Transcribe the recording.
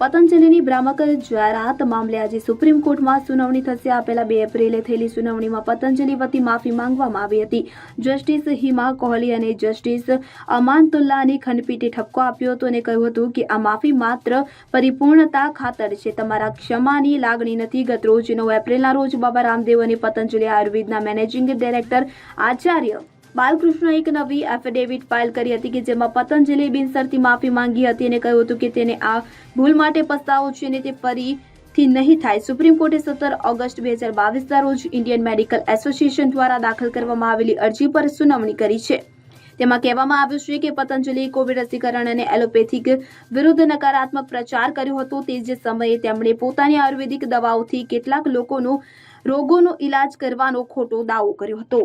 પતંજલિની ભ્રામક જાહેરાત મામલે આજે સુપ્રીમ કોર્ટમાં સુનાવણી થશે. આ પહેલા બે એપ્રિલે થયેલી સુનાવણીમાં પતંજલિ વતી માફી માંગવામાં આવી હતી. જસ્ટિસ હિમા કોહલી અને જસ્ટિસ અમાનતુલ્લાની ખંડપીઠે ઠપકો આપ્યો હતો અને કહ્યું હતું કે આ માફી માત્ર પરિપૂર્ણતા ખાતર છે. તમારા ક્ષમાની લાગણી નથી. ગત રોજ નવ એપ્રિલના રોજ બાબા રામદેવ અને પતંજલિ આયુર્વેદના મેનેજિંગ ડાયરેક્ટર આચાર્ય બાલકૃષ્ણ એક નવી એફિડેવિટ ફાઇલ કરી હતી કે જેમાં પતંજલિ બિનશરતી માફી માંગી હતી અને કહ્યું હતું કે તેને આ ભૂલ માટે પસ્તાવો છે અને તે ફરીથી નહીં થાય. સુપ્રીમ કોર્ટે સત્તર ઓગસ્ટ બે હજાર બાવીસના રોજ ઇન્ડિયન મેડિકલ એસોસિએશન દ્વારા દાખલ કરવામાં આવેલી અરજી પર સુનાવણી કરી છે. તેમાં કહેવામાં આવ્યું છે કે પતંજલિ કોવિડ રસીકરણ અને એલોપેથિક વિરુદ્ધ નકારાત્મક પ્રચાર કર્યો હતો. તે જ સમયે તેમણે પોતાની આયુર્વેદિક દવાઓથી કેટલાક લોકોનો રોગોનો ઇલાજ કરવાનો ખોટો દાવો કર્યો હતો.